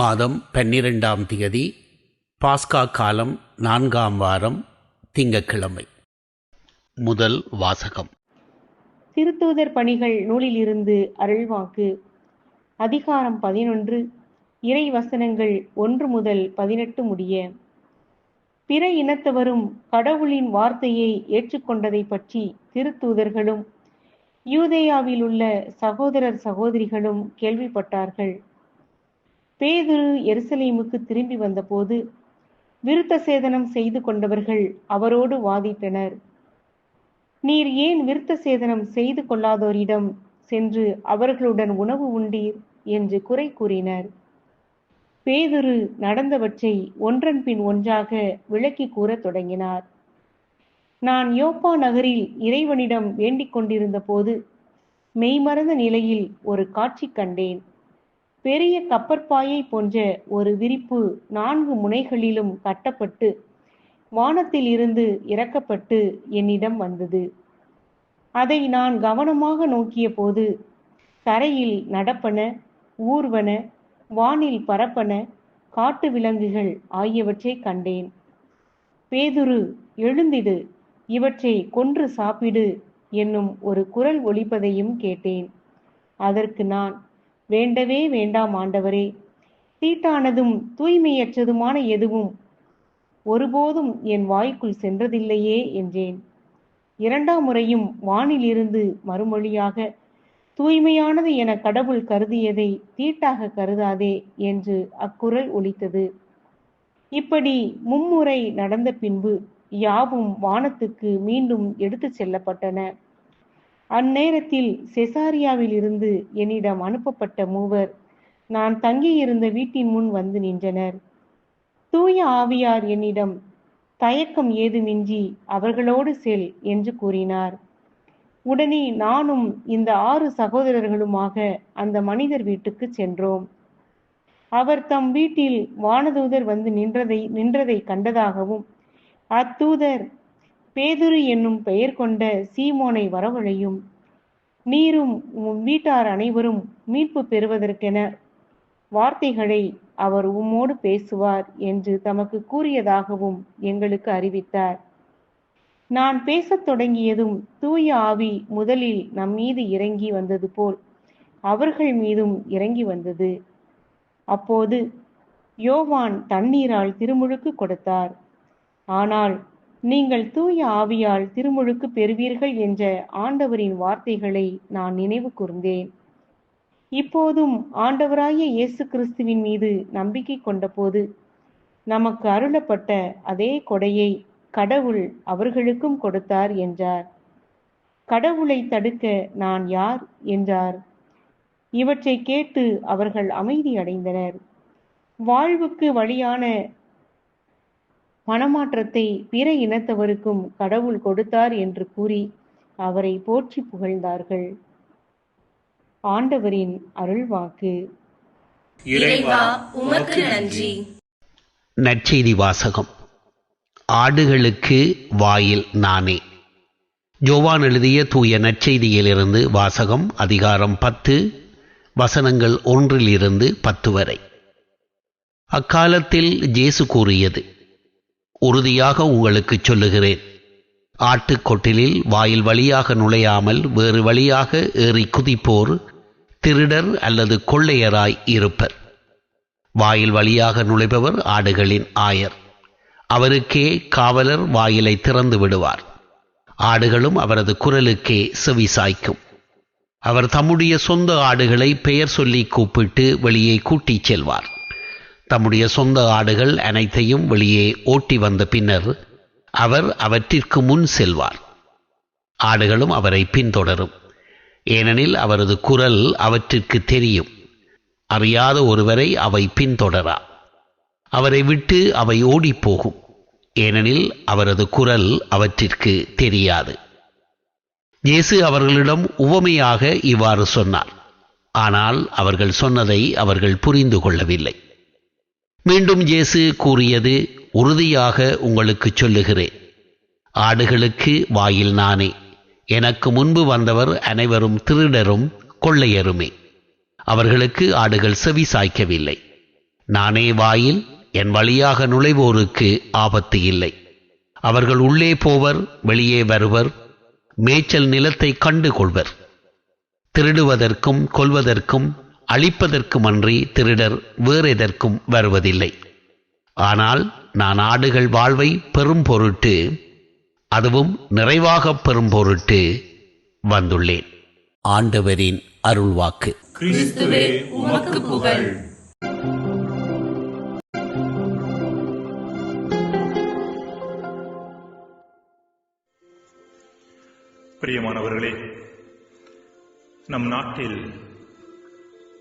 மாதம் பன்னிரெண்டாம் தேதி பாஸ்கா காலம் நான்காம் வாரம் திங்கக்கிழமை முதல் வாசகம். திருத்தூதர் பணிகள் நூலிலிருந்து அருள்வாக்கு. அதிகாரம் பதினொன்று இறை வசனங்கள் ஒன்று முதல் பதினெட்டு முடிய. பிற இனத்தவரும் கடவுளின் வார்த்தையை ஏற்றுக்கொண்டதை பற்றி திருத்தூதர்களும் யூதேயாவில் உள்ள சகோதரர் சகோதரிகளும் கேள்விப்பட்டார்கள். பேதுரு எருசலேமுக்கு திரும்பி வந்தபோது விருத்த சேதனம் செய்து கொண்டவர்கள் அவரோடு வாதிட்டனர். நீர் ஏன் விருத்த சேதனம் செய்து கொள்ளாதோரிடம் சென்று அவர்களுடன் உணவு உண்டீர்? என்று குறை கூறினர். பேதுரு நடந்தவற்றை ஒன்றன் பின் ஒன்றாக விளக்கி கூறத் தொடங்கினார். நான் யோப்பா நகரில் இறைவனிடம் வேண்டிக் கொண்டிருந்த போது மெய்மறந்த நிலையில் ஒரு காட்சி கண்டேன். பெரிய கப்பற்பாயை போன்ற ஒரு விரிப்பு நான்கு முனைகளிலும் கட்டப்பட்டு வானத்தில் இருந்து இறக்கப்பட்டு என்னிடம் வந்தது. அதை நான் கவனமாக நோக்கிய போது தரையில் நடப்பன ஊர்வன வானில் பரப்பன காட்டு விலங்குகள் ஆகியவற்றை கண்டேன். பேதுரு எழுந்திடு இவற்றை கொன்று சாப்பிடு என்னும் ஒரு குரல் ஒலிப்பதையும் கேட்டேன். அதற்கு நான் வேண்டவே வேண்டாம் ஆண்டவரே. தீட்டானதும் தூய்மையற்றதுமான எதுவும் ஒருபோதும் என் வாய்க்குள் சென்றதில்லையே என்றேன். இரண்டாம் முறையும் வானிலிருந்து மறுமொழியாக தூய்மையானது என கடவுள் கருதியதை தீட்டாக கருதாதே என்று அக்குரல் ஒலித்தது. இப்படி மும்முறை நடந்த பின்பு யாவும் வானத்துக்கு மீண்டும் எடுத்துச் செல்லப்பட்டன. அந்நேரத்தில் செசாரியாவில் இருந்து என்னிடம் அனுப்பப்பட்ட மூவர் நான் தங்கியிருந்த வீட்டின் முன் வந்து நின்றனர். தூய ஆவியார் என்னிடம் தயக்கம் ஏதுமின்றி அவர்களோடு செல் என்று கூறினார். உடனே நானும் இந்த ஆறு சகோதரர்களுமாக அந்த மனிதர் வீட்டுக்கு சென்றோம். அவர் தம் வீட்டில் வானதூதர் வந்து நின்றதை நின்றதை கண்டதாகவும் அத்தூதர் பேதுரு என்னும் பெயர் கொண்ட சீமோனை வரவழையும் நீரும் உம் வீட்டார் அனைவரும் மீட்பு பெறுவதற்கென வார்த்தைகளை அவர் உம்மோடு பேசுவார் என்று தமக்கு கூறியதாகவும் எங்களுக்கு அறிவித்தார். நான் பேசத் தொடங்கியதும் தூய ஆவி முதலில் நம் மீது இறங்கி வந்தது போல் அவர்கள் மீதும் இறங்கி வந்தது. அப்போது யோவான் தண்ணீரால் திருமுழுக்கு கொடுத்தார். ஆனால் நீங்கள் தூய ஆவியால் திருமுழுக்கு பெறுவீர்கள் என்ற ஆண்டவரின் வார்த்தைகளை நான் நினைவு கூர்ந்தேன். இப்போதும் ஆண்டவராய இயேசு கிறிஸ்துவின் மீது நம்பிக்கை கொண்டபோது நமக்கு அருளப்பட்ட அதே கொடையை கடவுள் அவர்களுக்கும் கொடுத்தார் என்றார். கடவுளை தடுக்க நான் யார் என்றார். இவற்றை கேட்டு அவர்கள் அமைதி அடைந்தனர். வாழ்வுக்கு வழியான மனமாற்றத்தை பிற இனத்தவருக்கும் கடவுள் கொடுத்தார் என்று கூறி அவரை போற்றி புகழ்ந்தார்கள். ஆண்டவரின் அருள்வாக்கு. இறைவா உமக்கு நன்றி. நற்செய்தி வாசகம். ஆடுகளுக்கு வாயில் நானே. ஜோவான் எழுதிய தூய நற்செய்தியிலிருந்து வாசகம் அதிகாரம் பத்து வசனங்கள் ஒன்றிலிருந்து பத்து வரை. அக்காலத்தில் ஜேசு கூறியது உறுதியாக உங்களுக்கு சொல்லுகிறேன். ஆட்டுக்கொட்டிலில் வாயில் வழியாக நுழையாமல் வேறு வழியாக ஏறி குதிப்போர் திருடர் அல்லது கொள்ளையராய் இருப்பர். வாயில் வழியாக நுழைபவர் ஆடுகளின் ஆயர். அவருக்கே காவலர் வாயிலை திறந்து விடுவார். ஆடுகளும் அவரது குரலுக்கே செவி சாய்க்கும். அவர் தம்முடைய சொந்த ஆடுகளை பெயர் சொல்லி கூப்பிட்டு வெளியே கூட்டிச் செல்வார். தம்முடைய சொந்த ஆடுகள் அனைத்தையும் வெளியே ஓட்டி வந்த பின்னர் அவர் அவற்றிற்கு முன் செல்வார். ஆடுகளும் அவரை பின்தொடரும். ஏனெனில் அவரது குரல் அவற்றிற்கு தெரியும். அறியாத ஒருவரை அவை பின்தொடரா. அவரை விட்டு அவை ஓடிப்போகும். ஏனெனில் அவரது குரல் அவற்றிற்கு தெரியாது. இயேசு அவர்களிடம் உவமையாக இவ்வாறு சொன்னார். ஆனால் அவர்கள் சொன்னதை அவர்கள் புரிந்து கொள்ளவில்லை. மீண்டும் இயேசு கூறியது உறுதியாக உங்களுக்கு சொல்லுகிறேன். ஆடுகளுக்கு வாயில் நானே. எனக்கு முன்பு வந்தவர் அனைவரும் திருடரும் கொள்ளையருமே. அவர்களுக்கு ஆடுகள் செவி சாய்க்கவில்லை. நானே வாயில் என் வழியாக நுழைவோருக்கு ஆபத்து இல்லை. அவர்கள் உள்ளே போவர் வெளியே வருவர் மேய்ச்சல் நிலத்தை கண்டு கொள்வர் திருடுவதற்கும் கொல்வதற்கும் அழிப்பதற்குமன்றி திருடர் வேறெதற்கும் வருவதில்லை. ஆனால் நான் ஆடுகள் வாழ்வை பெரும் பொருட்டு அதுவும் நிறைவாகப் பெறும் பொருட்டு வந்துள்ளேன். ஆண்டவரின் அருள்வாக்கு. கிறிஸ்துவே உமக்கு புகழ். பிரியமானவர்களே நம் நாட்டில்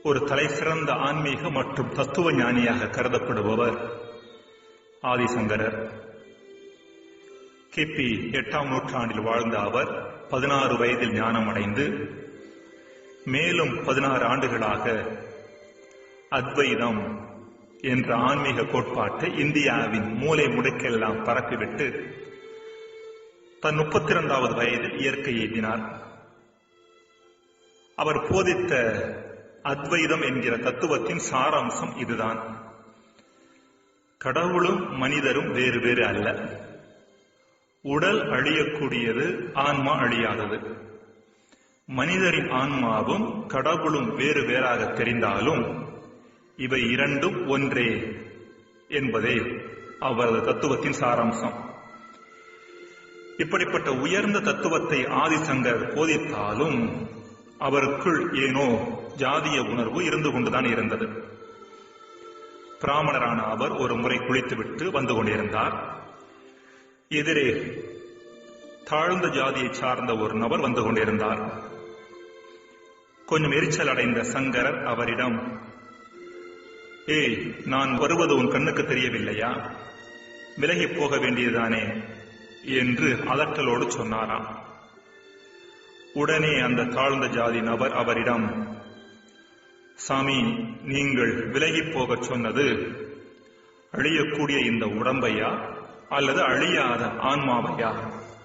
ஒரு தலைசிறந்த ஆன்மீக மற்றும் தத்துவ ஞானியாக கருதப்படுபவர் ஆதிசங்கரர். கிபி எட்டாம் நூற்றாண்டில் வாழ்ந்த அவர் பதினாறு வயதில் ஞானம் அடைந்து மேலும் பதினாறு ஆண்டுகளாக அத்வைதம் என்ற ஆன்மீக கோட்பாட்டை இந்தியாவின் மூலை முடுக்கெல்லாம் பரப்பிவிட்டு தன் முப்பத்தி இரண்டாவது வயதில் இயற்கை எய்தினார். அவர் போதித்த அத்வைதம் என்கிற தத்துவத்தின் சாராம்சம் இதுதான். கடவுளும் மனிதரும் வேறு வேறு அல்ல. உடல் அழியக்கூடியது ஆன்மா அழியாதது. மனிதரின் ஆன்மாவும் கடவுளும் வேறு வேறாக தெரிந்தாலும் இவை இரண்டும் ஒன்றே என்பதே அவரது தத்துவத்தின் சாராம்சம். இப்படிப்பட்ட உயர்ந்த தத்துவத்தை ஆதிசங்கர் போதித்தாலும் அவருக்குள் ஏனோ ஜாதிய உணர்வு இருந்து கொண்டுதான் இருந்தது. பிராமணரான அவர் ஒரு முறை குளித்துவிட்டு வந்து கொண்டிருந்தார். எதிரே தாழ்ந்த ஜாதியை சார்ந்த ஒரு நபர் வந்து கொண்டிருந்தார். கொஞ்சம் எரிச்சல் அடைந்த சங்கரர் அவரிடம் ஏய் நான் வருவது உன் கண்ணுக்கு தெரியவில்லையா? விலகி போக வேண்டியதுதானே? என்று அதட்டலோடு சொன்னாராம். உடனே அந்த தாழ்ந்த ஜாதி நபர் அவரிடம் சாமி நீங்கள் விலகி போகச் சொன்னது அழியக்கூடிய இந்த உடம்பையா அல்லது அழியாத ஆன்மாவையா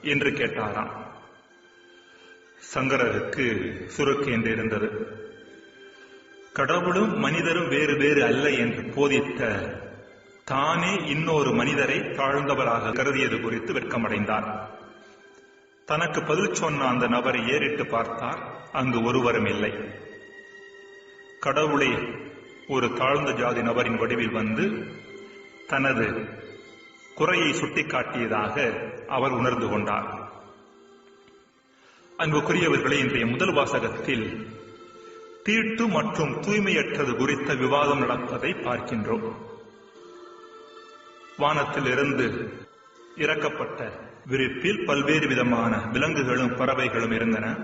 என்று கேட்டாராம். சங்கரருக்கு சுருக்கு என்று இருந்தது கடவுளும் மனிதரும் வேறு வேறு அல்ல என்று போதித்த தானே இன்னொரு மனிதரை தாழ்ந்தவராக கருதியது குறித்து வெட்கமடைந்தார். தனக்கு பதில் சொன்ன அந்த நபரை ஏறிட்டு பார்த்தார். அங்கு ஒருவரும் இல்லை. கடவுளே ஒரு தாழ்ந்த ஜாதி நபரின் வடிவில் வந்து தனது குறையை சுட்டிக்காட்டியதாக அவர் உணர்ந்து கொண்டார். அன்புக்குரியவர்களே இன்றைய முதல் வாசகத்தில் தீட்டு மற்றும் தூய்மையற்றது குறித்த விவாதம் நடப்பதை பார்க்கின்றோம். வானத்திலிருந்து இறக்கப்பட்ட விரிப்பில் பல்வேறு விதமான விலங்குகளும் பறவைகளும் இருந்தன.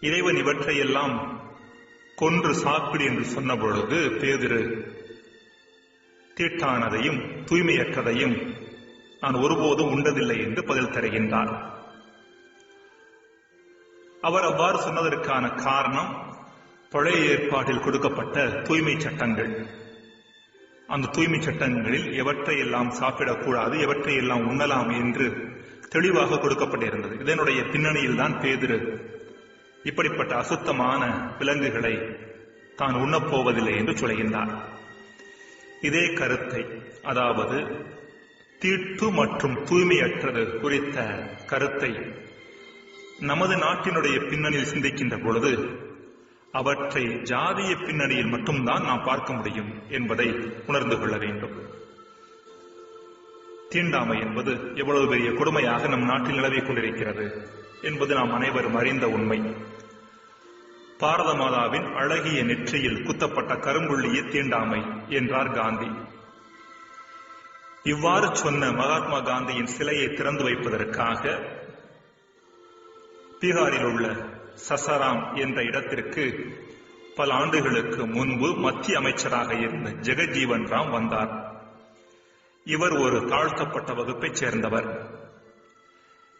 இறைவன் இவற்றையெல்லாம் கொன்று சாப்பிடு என்று சொன்ன பொழுது பேதிரு தீட்டானதையும் தூய்மையற்றதையும் நான் ஒருபோதும் உண்டதில்லை என்று பதில் தருகின்றார். அவர் அவ்வாறு சொன்னதற்கான காரணம் பழைய ஏற்பாட்டில் கொடுக்கப்பட்ட தூய்மை சட்டங்கள். அந்த தூய்மை சட்டங்களில் எவற்றையெல்லாம் சாப்பிடக்கூடாது எவற்றை எல்லாம் உண்ணலாம் என்று தெளிவாக கொடுக்கப்பட்டிருந்தது. இதனுடைய பின்னணியில் தான் பேதிரு இப்படிப்பட்ட அசுத்தமான விலங்குகளை தான் உண்ணப்போவதில்லை என்று சொல்கின்றார். இதே கருத்தை அதாவது தீட்டு மற்றும் தூய்மையற்றது குறித்த கருத்தை நமது நாட்டினுடைய பின்னணியில் சிந்திக்கின்ற பொழுது அவற்றை ஜாதிய பின்னணியில் மட்டும்தான் நாம் பார்க்க முடியும் என்பதை உணர்ந்து கொள்ள வேண்டும். தீண்டாமை என்பது எவ்வளவு பெரிய கொடுமையாக நம் நாட்டில் நிலவிக் கொண்டிருக்கிறது என்பது நாம் அனைவரும் அறிந்த உண்மை. பாரத மாதாவின் அழகிய நெற்றியில் குத்தப்பட்ட கரும்புள்ளியே தீண்டாமை என்றார் காந்தி. இவ்வாறு சொன்ன மகாத்மா காந்தியின் சிலையை திறந்து வைப்பதற்காக பீகாரில் உள்ள சசராம் என்ற இடத்திற்கு பல ஆண்டுகளுக்கு முன்பு மத்திய அமைச்சராக இருந்த ஜெகஜீவன் ராம் வந்தார். இவர் ஒரு தாழ்த்தப்பட்ட வகுப்பைச் சேர்ந்தவர்.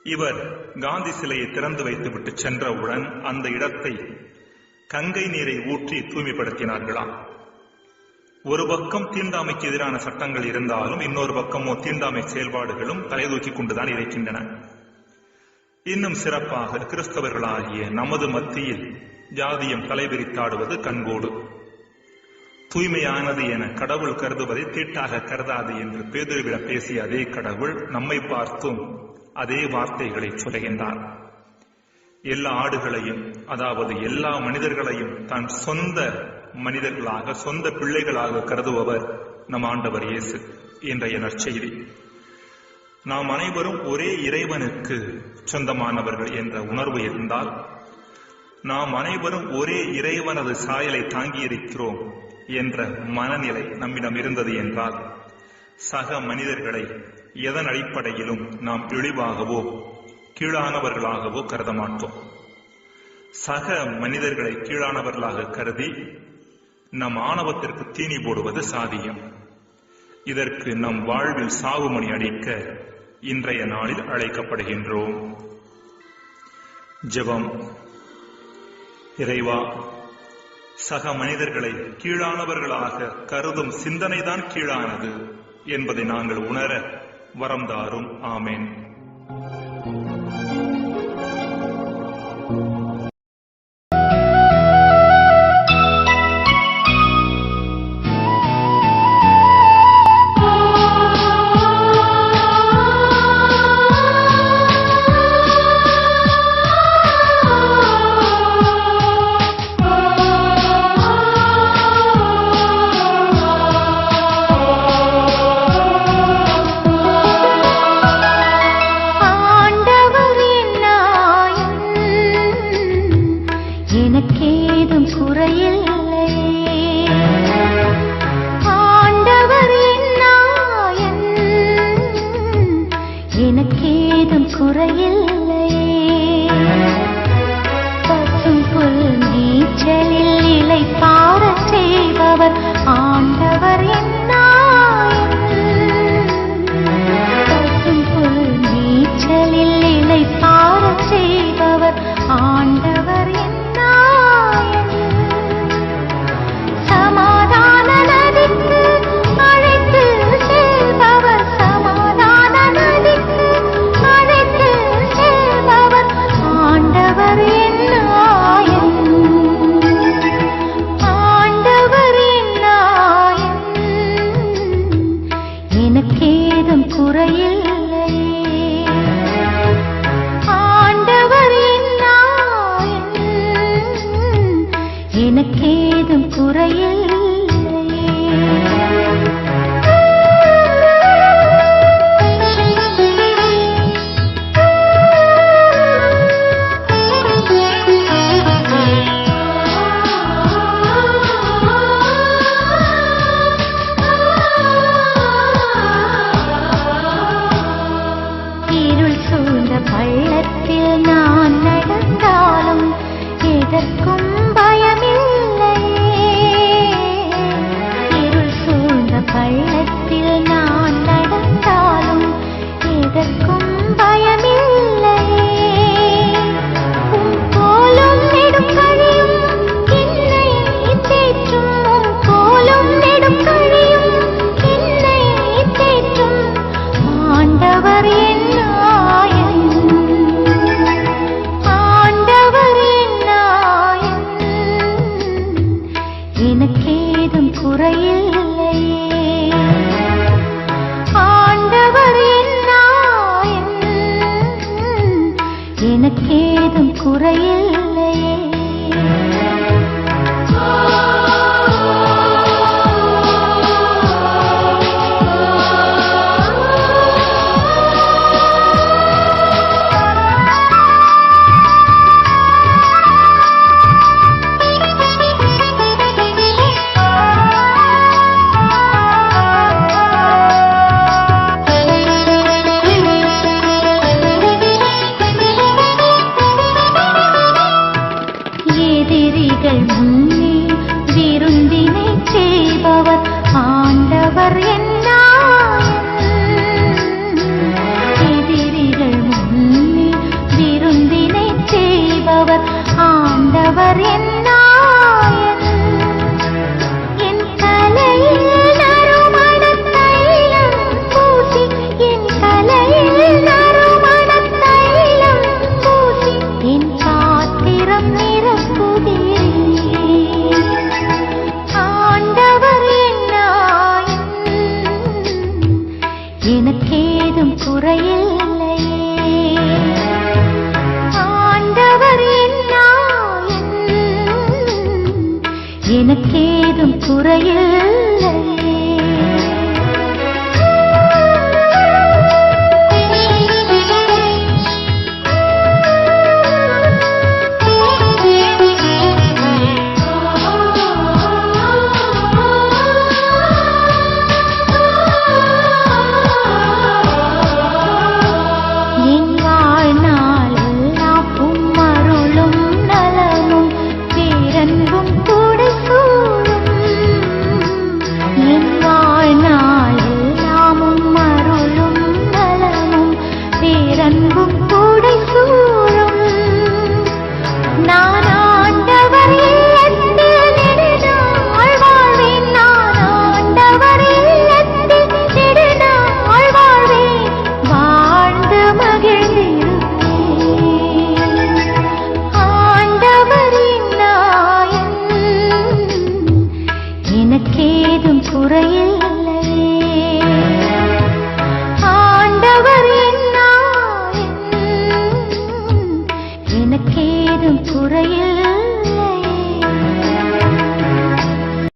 இவர் காந்தி சிலையை திறந்து வைத்துவிட்டு சென்றவுடன் அந்த இடத்தை கங்கை நீரை ஊற்றி தூய்மைப்படுத்தினார்களாம். ஒரு பக்கம் தீண்டாமைக்கு எதிரான சட்டங்கள் இருந்தாலும் இன்னொரு பக்கமோ தீண்டாமை செயல்பாடுகளும் தலைதூக்கி கொண்டுதான் இருக்கின்றன. இன்னும் சிறப்பாக கிறிஸ்தவர்களாகிய நமது மத்தியில் ஜாதியம் தலைபிரித்தாடுவது கண்கோடு. தூய்மையானது என கடவுள் கருதுவதை தீட்டாக கருதாது என்று பேதுருவிட பேசிய அதே கடவுள் நம்மை பார்த்தும் அதே வார்த்தைகளை சொல்கின்றார் எல்லா ஆடுகளையும் அதாவது எல்லா மனிதர்களையும் தன் சொந்த மனிதர்களாக சொந்த பிள்ளைகளாக கருதுபவர் நம் ஆண்டவர் இயேசு இன்றைய நற்செய்தி. நாம் அனைவரும் ஒரே இறைவனுக்கு சொந்தமானவர்கள் என்ற உணர்வு இருந்தால் நாம் அனைவரும் ஒரே இறைவனது சாயலை தாங்கியிருக்கிறோம் என்ற மனநிலை நம்மிடம் இருந்தது என்றால் சக மனிதர்களை எதன் அடிப்படையிலும் நாம் தெளிவாகவோ கீழானவர்களாகவோ கருத மாட்டோம் சக மனிதர்களை கீழானவர்களாக கருதி நம் ஆணவத்திற்கு தீனி போடுவது சாதியம். இதற்கு நம் வாழ்வில் சாவுமணி அடிக்க இன்றைய நாளில் அழைக்கப்படுகின்றோம். ஜெபம். இறைவா சக மனிதர்களை கீழானவர்களாக கருதும் சிந்தனைதான் கீழானது என்பதை நாங்கள் உணர வரம் தாரும். ஆமேன்.